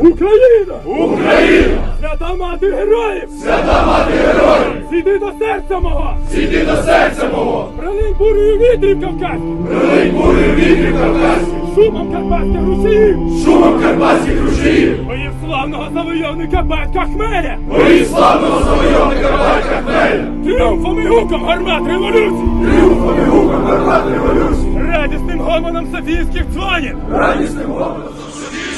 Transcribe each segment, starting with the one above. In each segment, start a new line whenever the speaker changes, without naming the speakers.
Україна! Україна! Свята мати героїв! Свята мати героїв! Зійди до серця мого! Зійди до серця мого! Прилинь бурею вітрів кавказьких! Прилинь бурю вітрів Кавказьких! Шумом карпатських рушіїв! Шумом карпатських рушіїв! Боїв славного завойовника батька Хмеля! Бої славного завойовника батька Хмеля! Тріумфом і гуком гармат революції! Тріумфом і гуком гармат революції! Радісним гомоном софійських дзвонів! Радісним дзвонів! Нехай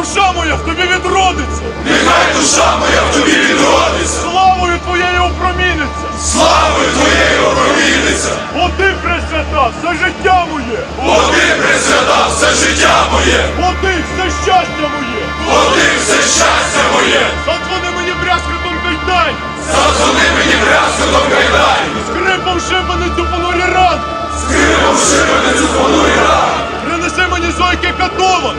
душа моя в тобі відродиться! Нехай душа моя в тобі відродиться! Славою твоєю опроміниться! Славою твоєю опроміниться! Бо ти пресвята, все життя моє! Бо ти присвята все життя моє! Бо ти все щастя моє! Бо ти все щастя моє! Задзвони мені брязкотом кайдань! Задзвони мені брязкотом кайдай! Скрипом шибаницю понурі ранку! Скрипом шибеницю понурі ран! Принеси мені зойки катован!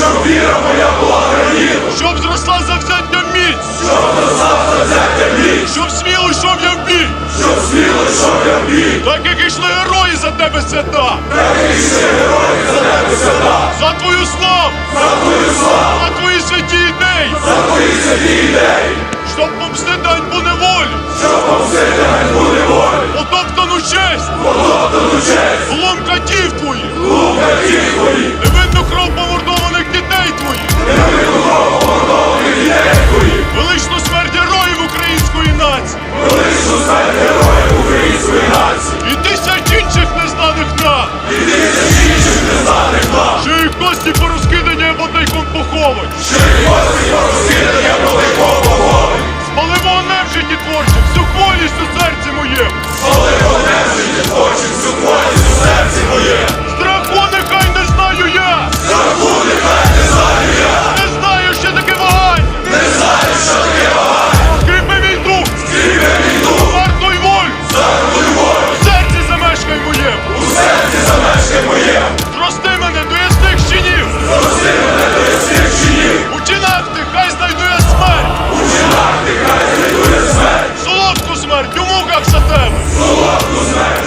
щоб віра моя була країна, щоб зросла завзяття міць, щоб зросла завзяття міць, щоб сміло йшов я в бій, щоб сміло йшов я в бій, так як ішли герої за тебе свята, так як ішли герої за тебе свята, за твою славу, за твою славу, за твої святі ідеї, за твої святі ідеї, щоб помстидань по неволі! щоб помстидань буде волі, потоптану честь, потоптану честь, ломка дів твоїх, ломка дів твоїх. Kazandım. Allah